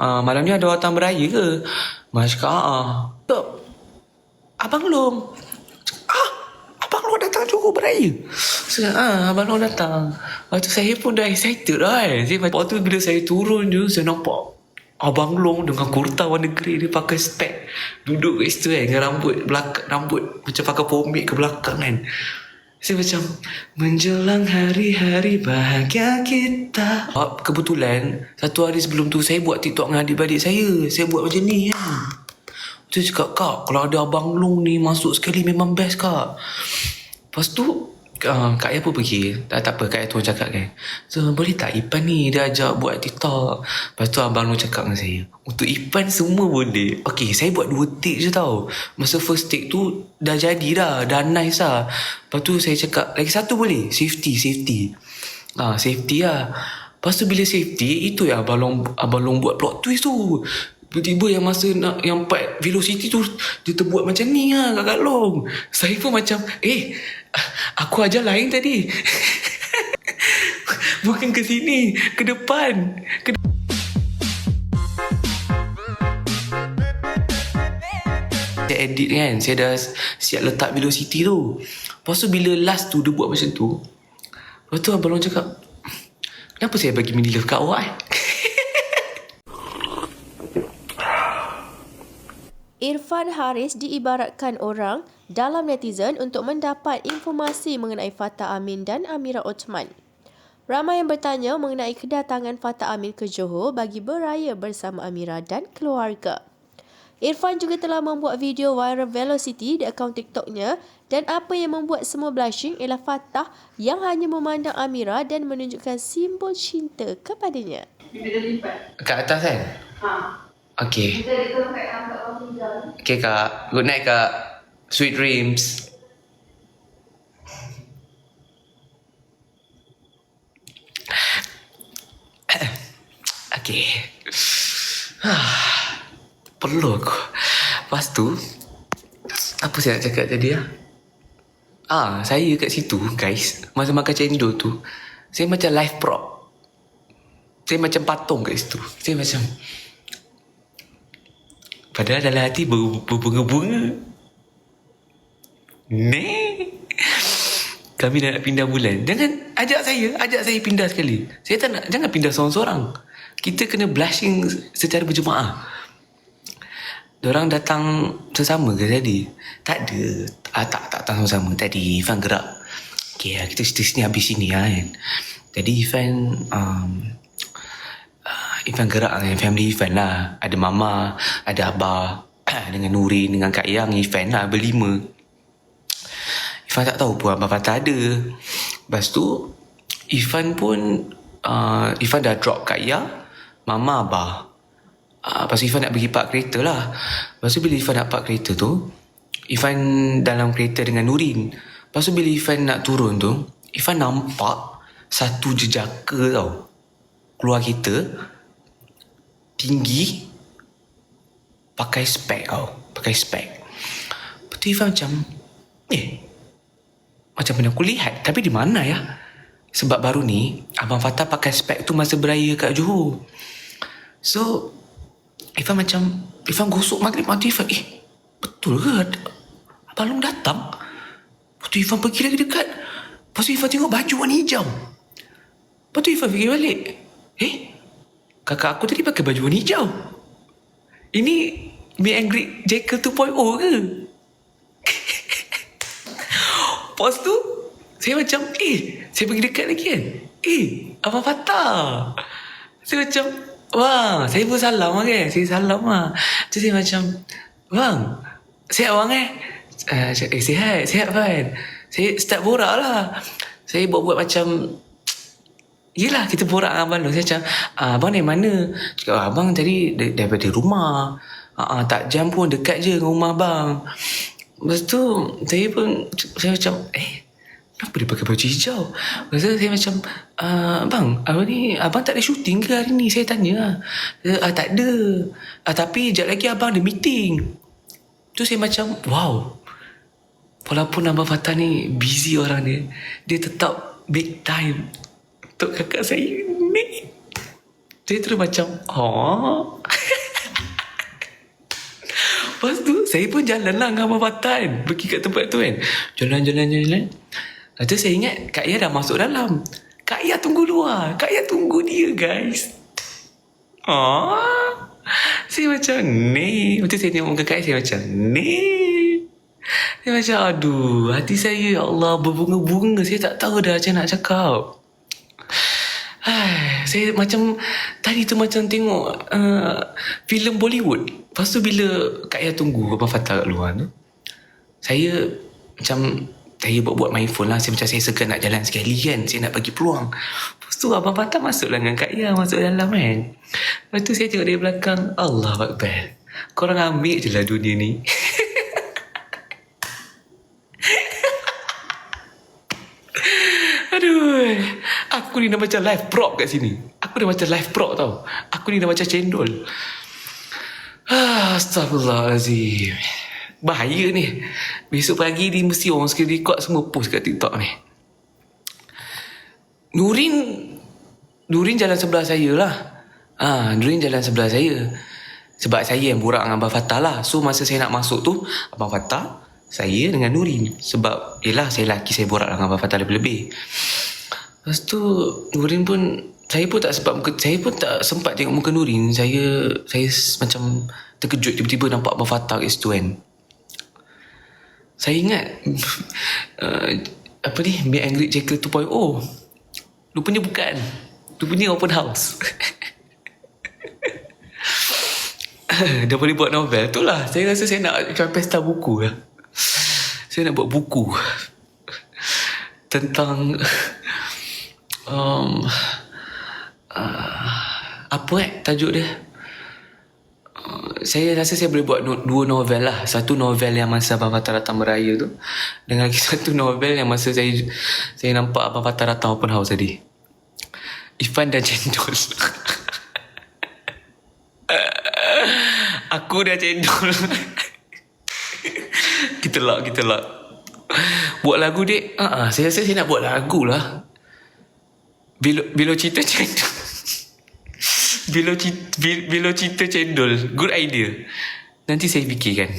uh, malam ni ada datang beraya ke? Mas cakap, ah. Tak. Abang Long. Ah, Abang Long datang Johor beraya. Saya, ah, Abang Long datang. Lepas tu saya pun dah excited lah kan. Saya, lepas tu bila saya turun je, saya nampak Abang Long dengan kurta warna grey dia pakai spek. Duduk kat situ kan dengan rambut belakang, rambut macam pakai pomade ke belakang kan. Saya macam menjelang hari-hari bahagia kita. Ah, Kebetulan satu hari sebelum tu saya buat TikTok dengan adik-adik saya. Saya buat macam ni kan. Saya cakap, Kak, kalau ada Abang Long ni masuk sekali memang best, Kak. Lepas tu, uh, Kak Ayah pun pergi. Tak, tak apa, Kak Ayah tu cakap kan. So, boleh tak Ipan ni dia ajak buat TikTok. Lepas tu Abang Long cakap dengan saya. Untuk Ipan semua boleh. Okay, saya buat dua take je tau. Masa first take tu, dah jadi dah. Dah nice lah. Lepas tu saya cakap, lagi satu boleh? Safety, safety. Ah, safety lah. Lepas tu bila safety, itu yang Abang Long, Abang Long buat plot twist tu. Tiba-tiba yang masa nak yang part velocity tu dia terbuat macam ni lah kakak long. Saya pun macam eh aku ajar lain tadi. Bukan ke sini, ke depan. Ke de- saya edit kan Saya dah siap letak velocity tu Lepas tu bila last tu Dia buat macam tu Lepas tu Abang Long cakap Kenapa saya bagi mini love kat awak eh Irfan Haris diibaratkan orang dalam netizen untuk mendapat informasi mengenai Fatah Amin dan Amira Othman. Ramai yang bertanya mengenai kedatangan Fatah Amin ke Johor bagi beraya bersama Amira dan keluarga. Irfan juga telah membuat video viral Velocity di akaun TikToknya dan apa yang membuat semua blushing ialah Fatah yang hanya memandang Amira dan menunjukkan simbol cinta kepadanya. Kat atas kan Ha. Okay. Okay kak. Good night kak. Sweet dreams. Okay Perlu aku. Lepas tu Apa saya nak cakap tadi lah Ah, saya kat situ guys. Masa makan cendol tu Saya macam live prop. Saya macam patung kat situ. Saya macam Padahal dalam hati ber- berbunga-bunga. Ne. Kami dah nak pindah bulan. Jangan ajak saya, ajak saya pindah sekali. Saya tak nak, jangan pindah seorang-seorang. Kita kena blushing secara berjemaah. Diorang datang sesama ke tadi? Tak ada. Ah, tak, tak datang sama-sama. Tadi Ivan gerak. Okay, kita cerita sini habis sini lah kan. Tadi Ivan um, Ivan gerak dengan family Ivan lah. Ada mama, ada abah, dengan Nurin, dengan Kak Yang, Ivan lah berlima. Ivan tak tahu pun abah Fatah ada. Lepas tu, Ivan pun, uh, Ivan dah drop Kak Yang, mama abah. Uh, lepas tu Ivan nak pergi park kereta lah. Lepas tu bila Ivan nak park kereta tu, Ivan dalam kereta dengan Nurin. Lepas tu bila Ivan nak turun tu, Ivan nampak satu jejaka tau. Keluar kereta, tinggi, pakai spek tau. Pakai spek. Lepas tu macam, eh, macam mana aku lihat? Tapi di mana ya? Sebab baru ni, Abang Fatah pakai spek tu masa beraya kat Johor. So, Ivan macam, Ivan gosok maghrib mati Ivan, eh, betul ke? Abang Long datang? Lepas tu pergi lagi dekat. Lepas tu Ivan tengok baju warna hijau. Lepas tu Ivan fikir balik. Eh, kakak aku tadi pakai baju warna hijau. Ini Me and Greet Jekyll 2.0 ke? Lepas tu Saya macam Eh Saya pergi dekat lagi kan? Eh Abang Fatah Saya macam Wah Saya pun salam lah kan? Saya salam lah. Tu saya macam Bang Sihat bang eh? Uh, Eh sihat Sihat kan Saya start borak lah. Saya buat-buat macam Yelah kita borak dengan abang tu Saya macam ah, Abang dari mana? Cakap "Ah, abang tadi dar- daripada rumah. Ah, ah, Tak jam pun dekat je dengan rumah abang. Lepas tu Saya pun Saya macam Eh Kenapa dia pakai baju hijau? Lepas tu saya macam Abang Abang ni? Abang tak ada syuting ke hari ni? Saya tanya lah ah, Tak ada. Ah, Tapi sekejap lagi abang ada meeting. Tu saya macam Wow. Walaupun Abang Fatah ni Busy orang dia Dia tetap Make time Untuk kakak saya ni Saya terus macam Oh Lepas tu saya pun jalan lah dengan Abang kan. Pergi kat tempat tu kan. Jalan, jalan, jalan. Lepas tu saya ingat Kak Ia dah masuk dalam. Kak Ia tunggu luar. Kak Ia tunggu dia guys. Ah, Saya macam ni. Lepas saya tengok muka Kak Ia saya macam ni. Saya macam aduh hati saya ya Allah berbunga-bunga. Saya tak tahu dah macam nak cakap. Saya macam tadi tu macam tengok uh, filem Bollywood. Lepas tu bila Kak Yah tunggu Abang Fatah kat luar tu, saya macam saya buat-buat main phone lah. Saya macam saya segan nak jalan sekali kan. Saya nak bagi peluang. Lepas tu Abang Fatah masuk dengan Kak Yah masuk dalam kan. Lepas tu saya tengok dari belakang. Allah Akbar. Korang ambil je lah dunia ni. Aduh. Aku ni dah macam live prop kat sini. Aku dah macam live prop tau. Aku ni dah macam cendol. Ah, Astagfirullahaladzim. Bahaya ni. Besok pagi ni mesti orang sekali record semua post kat TikTok ni. Nurin Nurin jalan sebelah saya lah. Ah, Nurin jalan sebelah saya. Sebab saya yang borak dengan Abang Fatah lah. So masa saya nak masuk tu, Abang Fatah, saya dengan Nurin. Sebab, yelah saya lelaki saya borak dengan Abang Fatah lebih-lebih. Lepas tu Nurin pun saya pun tak sempat muka, saya pun tak sempat tengok muka Nurin. Saya saya macam terkejut tiba-tiba nampak Abang Fatah kat situ kan. Saya ingat uh, apa ni Meet and Greet Jacker 2.0. Rupanya bukan. Rupanya open house. Dah boleh buat novel tu lah. Saya rasa saya nak macam pesta buku lah. Saya nak buat buku tentang um, uh, apa eh tajuk dia? Uh, saya rasa saya boleh buat no, dua novel lah. Satu novel yang masa Abang Fatah datang beraya tu dengan lagi satu novel yang masa saya saya nampak Abang Fatah datang open house tadi. Ifan dah cendol. Aku dah cendol. Kita lah kita lah buat lagu dek uh, saya rasa saya nak buat lagu lah bila bila cerita cendol. Bila cerita, bila cerita cendol. Good idea. Nanti saya fikirkan.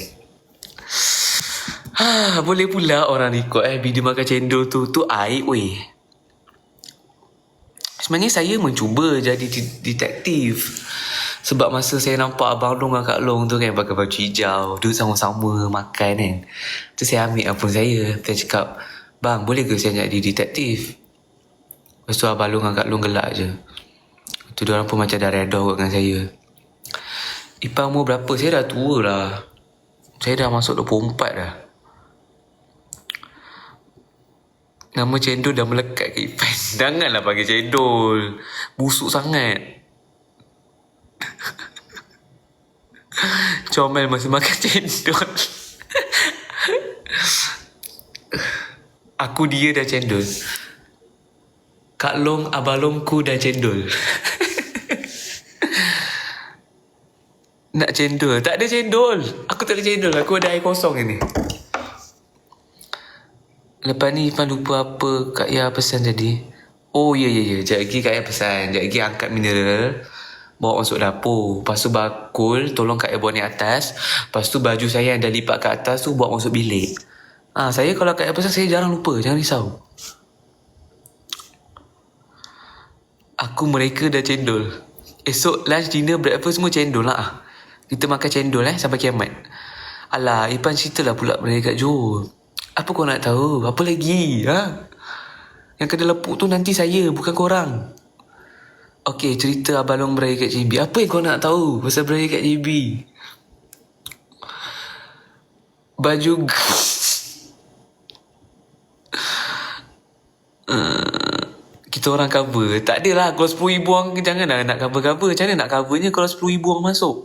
Ha, boleh pula orang record eh bila makan cendol tu. Tu aib weh. Sebenarnya saya mencuba jadi de- detektif. Sebab masa saya nampak Abang Long dengan Kak Long tu kan pakai baju hijau duduk sama-sama makan kan. Tu saya ambil apa saya saya cakap bang boleh ke saya jadi detektif Lepas tu Abang Long Kak Long gelak je. Tu diorang pun macam dah redha kot dengan saya. Ipang umur berapa? Saya dah tua lah. Saya dah masuk 24 dah. Nama cendol dah melekat ke Ipan. Janganlah panggil cendol Busuk sangat. Comel masa makan cendol Aku dia dah cendol Kak Long, Abang Longku dah cendol. Nak cendol? Tak ada cendol. Aku tak ada cendol. Aku ada air kosong ni Lepas ni Ifan lupa apa Kak Ya pesan tadi. Oh ya ya ya. Sekejap lagi Kak Ya pesan. Sekejap lagi angkat mineral. Bawa masuk dapur. Lepas tu bakul. Tolong Kak Ya bawa naik atas. Lepas tu baju saya yang dah lipat kat atas tu Bawa masuk bilik. Ah, Saya kalau Kak Ya pesan Saya jarang lupa. Jangan risau Aku mereka dah cendol. Esok lunch, dinner, breakfast semua cendol lah. Ah. Kita makan cendol eh Sampai kiamat. Alah Ipan cerita lah pula Mereka kat Johor Apa kau nak tahu? Apa lagi ha? Yang kena lepuk tu nanti saya Bukan korang. Okey cerita Abang Long beraya kat JB Apa yang kau nak tahu Pasal beraya kat JB Baju Kita orang cover. Tak adalah Kalau RM10,000 orang Janganlah nak cover-cover. Macam mana nak covernya Kalau RM10,000 orang masuk?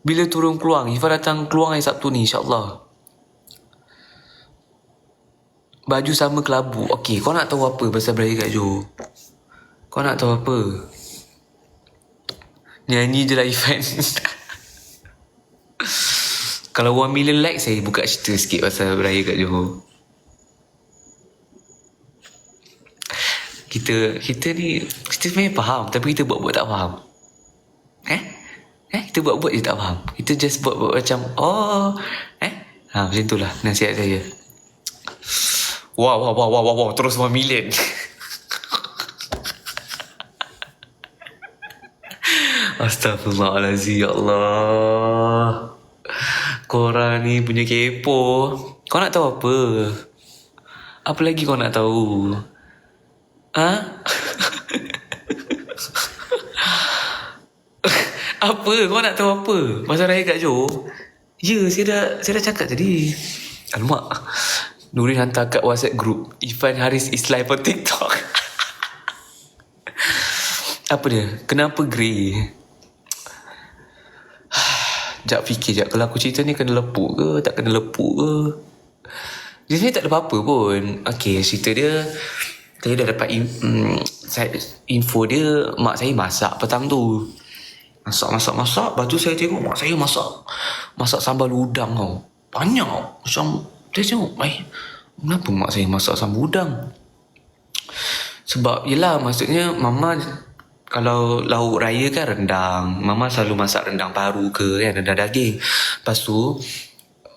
Bila turun keluar Ifah datang keluar hari Sabtu ni InsyaAllah. Baju sama kelabu. Okey kau nak tahu apa Pasal beraya kat Johor? Kau nak tahu apa? Nyanyi je lah Ifan Kalau 1 million like Saya buka cerita sikit Pasal beraya kat Johor kita kita ni kita sebenarnya faham tapi kita buat-buat tak faham. Eh? Eh? Kita buat-buat je tak faham. Kita just buat-buat macam Oh. Eh? Ha, Macam tu lah nasihat saya. Wow wow wow wow wow, wow. Terus 1 million Astaghfirullahaladzim Ya Allah. Korang ni punya kepo. Kau nak tahu apa? Apa lagi kau nak tahu? Ha? apa? Kau nak tahu apa? Pasal raya kat Johor? Ya, saya dah, saya dah cakap tadi. Alamak. Nurin hantar kat WhatsApp group. Ifan Haris is live on TikTok. apa dia? Kenapa grey? Sekejap fikir sekejap. Kalau aku cerita ni kena lepuk ke? Tak kena lepuk ke? Dia tak ada apa-apa pun. Okay, cerita dia... Saya dah dapat in, mm, saya, info dia mak saya masak petang tu. Masak, masak, masak. Lepas tu saya tengok mak saya masak. Masak sambal udang tau. Banyak. Macam, saya tengok, eh, kenapa mak saya masak sambal udang? Sebab, yelah, maksudnya mama kalau lauk raya kan rendang. Mama selalu masak rendang paru ke kan, rendang daging. Lepas tu,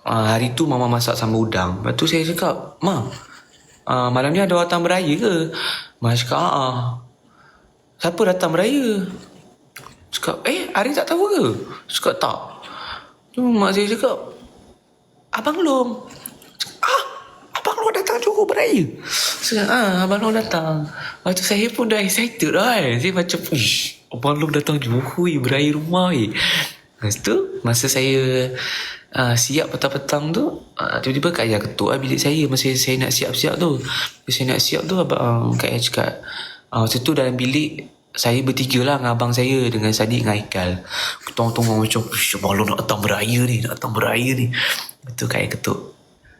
uh, hari tu mama masak sambal udang. Lepas tu saya cakap, Ma, uh, malam ni ada datang beraya ke? Mak cakap, ah. Siapa datang beraya? Cakap, eh, Ari tak tahu ke? Cakap, tak. Cuma mak saya cakap, Abang Long. Ah, Abang Long datang Johor beraya. Cakap, ah, Abang Long datang. Lepas tu saya pun dah excited lah kan. Saya macam, ish, Abang Long datang Johor eh, beraya rumah eh. Lepas tu, masa saya uh, siap petang-petang tu, uh, tiba-tiba Kak Ayah ketuk lah bilik saya. Masa saya nak siap-siap tu. Masa saya nak siap tu, abang, um, Kak Ayah cakap, uh, masa tu dalam bilik, saya bertiga lah dengan abang saya dengan Sadiq dengan Haikal. Tengok-tengok macam, Long nak datang beraya ni, nak datang beraya ni. Betul Kak Ayah ketuk.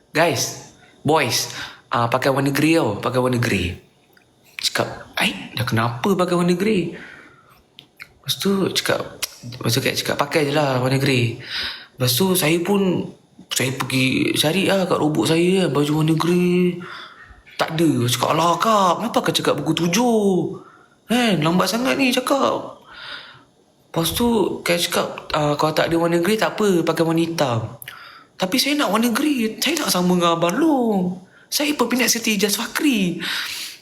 Guys, boys, uh, pakai warna grey tau, pakai warna grey. Cakap, Aik, dah kenapa pakai warna grey? Lepas tu cakap Lepas tu cakap pakai je lah warna grey Lepas tu saya pun Saya pergi cari lah kat robot saya Baju warna grey. Tak ada. Cakap lah kak Kenapa kau cakap buku tujuh? Kan lambat sangat ni cakap. Lepas tu Kak cakap uh, Kalau tak ada warna grey tak apa Pakai warna hitam. Tapi saya nak warna grey Saya tak sama dengan Abang Long. Saya peminat Siti Ijaz Fakri.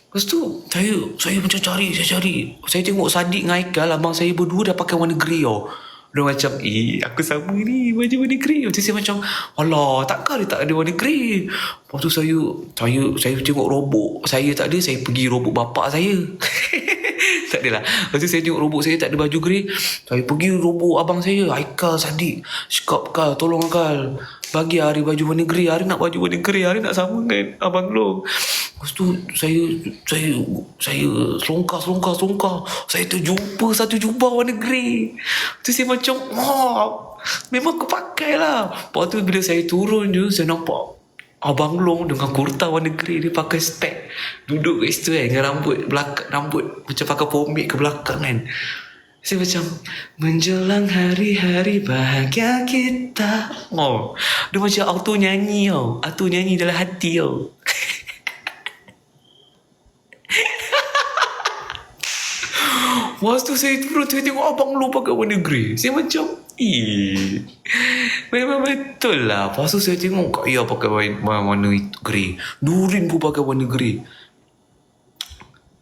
Lepas tu saya saya macam cari, saya cari. Saya tengok Sadiq dengan Haikal, abang saya berdua dah pakai warna grey tau. Dia macam, eh aku sama ni baju warna grey. Macam saya macam, alah takkan dia tak ada warna grey. Lepas tu saya, saya, saya tengok robot saya tak ada, saya pergi robot bapak saya. tak adalah. Lepas tu saya tengok robot saya tak ada baju grey. Saya pergi robot abang saya, Haikal, Sadiq. Cakap, Kal, tolong Kal. Bagi Hari baju warna grey. Hari nak baju warna grey. Hari nak sama dengan Abang Long. Lepas tu saya saya saya selongkar selongkar selongkar. Saya terjumpa satu jubah warna grey. Tu saya macam wah memang aku pakai lah. Lepas tu bila saya turun je saya nampak Abang Long dengan kurta warna grey dia pakai spek duduk kat situ kan dengan rambut belakang rambut macam pakai pomade ke belakang kan. Saya macam menjelang hari-hari bahagia kita. Oh, dia macam auto nyanyi tau. Auto nyanyi dalam hati tau. Lepas tu saya turun Saya tengok abang lu pakai warna grey Saya macam Eh Memang betul lah. Lepas tu saya tengok Kak Ia pakai warna, warna grey. Nurin pun pakai warna grey.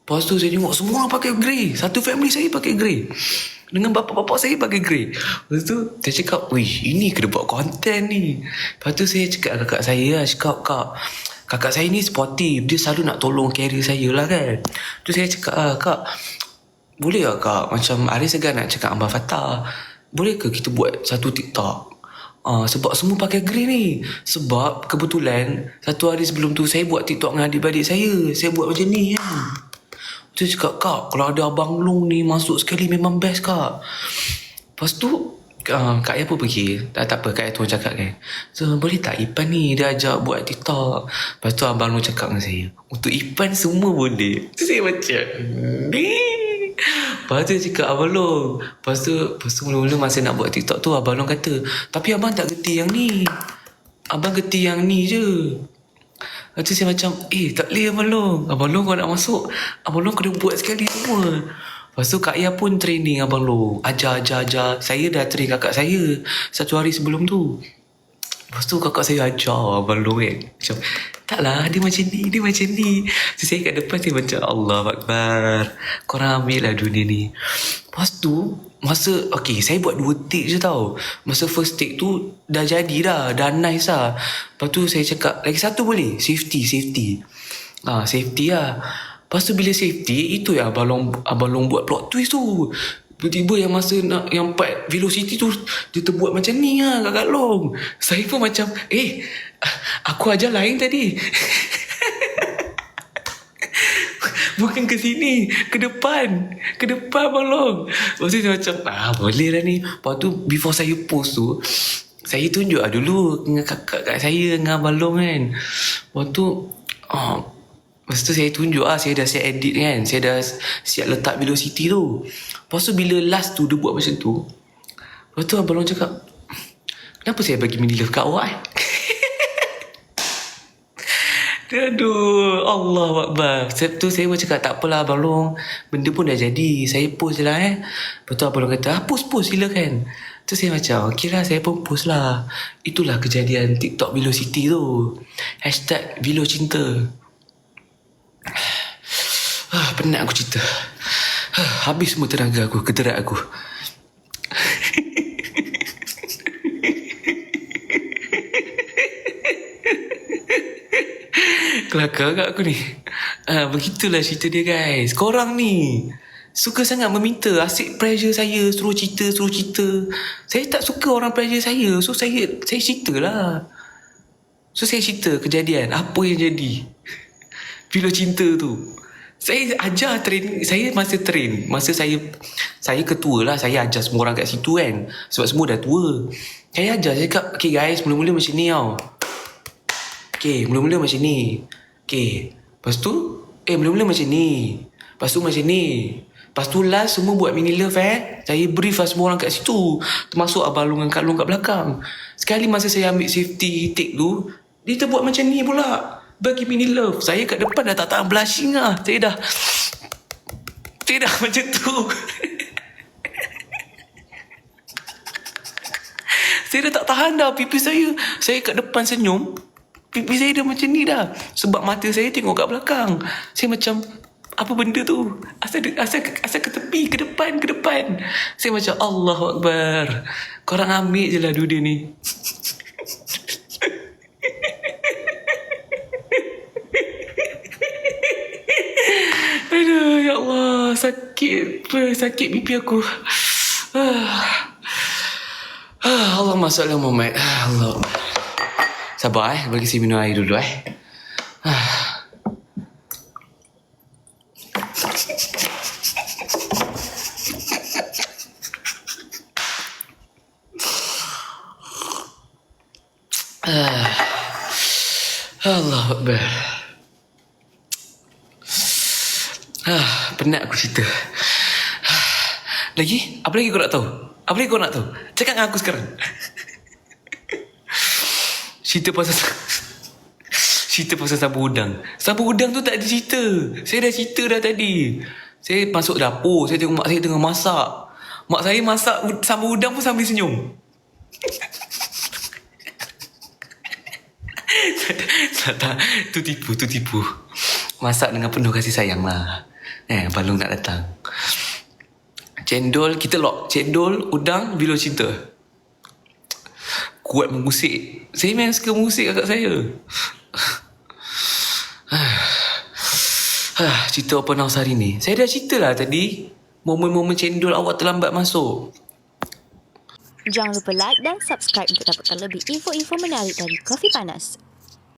Lepas tu saya tengok Semua orang pakai grey. Satu family saya pakai grey. Dengan bapak-bapak saya pakai grey. Lepas tu Saya cakap Wih ini kena buat konten ni. Lepas tu saya cakap kakak saya lah Cakap kak Kakak saya ni sportif. Dia selalu nak tolong carry saya lah kan. Tu saya cakap ah, Kak boleh tak kak? Macam hari segan nak cakap Abang Fatah. Boleh ke kita buat Satu TikTok uh, Sebab semua pakai grey ni. Sebab kebetulan Satu hari sebelum tu Saya buat TikTok dengan adik-adik saya. Saya buat macam ni kan? Saya cakap kak Kalau ada Abang Long ni Masuk sekali memang best kak. Lepas tu uh, Kak Ayah pun pergi. Tak, tak apa Kak Ayah tu cakap kan. So boleh tak Ipan ni Dia ajak buat TikTok? Lepas tu Abang Long cakap dengan saya Untuk Ipan semua boleh. Tu saya macam Ni Lepas tu cakap Abang Long Lepas tu Lepas tu mula-mula masa nak buat TikTok tu Abang Long kata Tapi abang tak gerti yang ni Abang gerti yang ni je Lepas tu saya macam Eh tak boleh Abang Long Abang Long kalau nak masuk Abang Long kena buat sekali semua Lepas tu Kak Ia pun training Abang Long. Ajar, ajar, ajar. Saya dah train kakak saya satu hari sebelum tu. Lepas tu kakak saya ajar Abang Long kan. Macam, taklah dia macam ni, dia macam ni. So, saya kat depan saya macam Allah Akbar. Korang ambil lah dunia ni. Lepas tu, masa, okay saya buat dua take je tau. Masa first take tu dah jadi dah, dah nice lah. Lepas tu saya cakap, lagi satu boleh? Safety, safety. Ah, safety lah. Lepas tu bila safety, itu yang Abang Long, Abang Long buat plot twist tu. Tiba-tiba yang masa nak, yang part velocity tu, dia terbuat macam ni lah kakak Long. Saya pun macam, eh, aku ajar lain tadi. Bukan ke sini Ke depan. Ke depan Abang Long tu saya macam Ah boleh lah ni. Lepas tu Before saya post tu Saya tunjuk lah dulu Dengan kakak kat saya Dengan Abang Long kan. Lepas tu oh, Lepas tu saya tunjuk lah Saya dah siap edit kan. Saya dah siap letak velocity tu. Lepas tu bila last tu Dia buat macam tu Lepas tu Abang Long cakap Kenapa saya bagi mini love kat awak eh Aduh, Allah Akbar. Sebab tu saya pun cakap, tak apalah Abang Long. Benda pun dah jadi. Saya post je lah eh. Lepas tu Abang Long kata, ah, post, post silakan. Tu saya macam, okey lah saya pun post lah. Itulah kejadian TikTok Velocity tu. Hashtag Velo Cinta. Ah, penat aku cerita. Ah, habis semua tenaga aku, keterak aku. Kelakar kat aku ni. Ah, Begitulah cerita dia guys. Korang ni Suka sangat meminta Asyik pressure saya Suruh cerita Suruh cerita. Saya tak suka orang pressure saya So saya Saya cerita lah So saya cerita kejadian. Apa yang jadi? Bila cinta tu. Saya ajar train Saya masa train Masa saya Saya ketua lah. Saya ajar semua orang kat situ kan. Sebab semua dah tua. Saya ajar Saya cakap Okay guys Mula-mula macam ni tau. Okay, mula-mula macam ni. Okay. Lepas tu, eh mula-mula macam ni. Lepas tu macam ni. Lepas tu last semua buat mini love eh. Saya brief lah semua orang kat situ. Termasuk Abang Long dengan Kak Long kat belakang. Sekali masa saya ambil safety take tu, dia terbuat macam ni pula. Bagi mini love. Saya kat depan dah tak tahan blushing lah. Saya dah... Saya dah macam tu. saya dah tak tahan dah pipi saya. Saya kat depan senyum. Pipi saya dah macam ni dah. Sebab mata saya tengok kat belakang. Saya macam, apa benda tu? Asal, asal, asal ke tepi, ke depan, ke depan. Saya macam, Allah Akbar. Korang ambil je lah dunia ni. Aduh, ya Allah. Sakit. Sakit pipi aku. Ah. Ah, Allah masuk dalam Muhammad. Ah, Allah. Sabar eh, bagi saya minum air dulu eh. Ah. Ah. Allah Akbar. Ah, penat aku cerita. Lagi? Apa lagi kau nak tahu? Apa lagi kau nak tahu? Cakap dengan aku sekarang. Cerita pasal Cerita pasal sabu udang Sabu udang tu tak ada cerita Saya dah cerita dah tadi Saya masuk dapur Saya tengok mak saya tengah masak Mak saya masak sabu udang pun sambil senyum tu tipu, tu tipu. Masak dengan penuh kasih sayang lah. Eh, balung nak datang. Cendol, kita lock. Cendol, udang, bilo cinta kuat mengusik. Saya memang suka mengusik kakak saya. Cerita open house hari ni. Saya dah cerita lah tadi. Momen-momen cendol awak terlambat masuk. Jangan lupa like dan subscribe untuk dapatkan lebih info-info menarik dari Kopi Panas.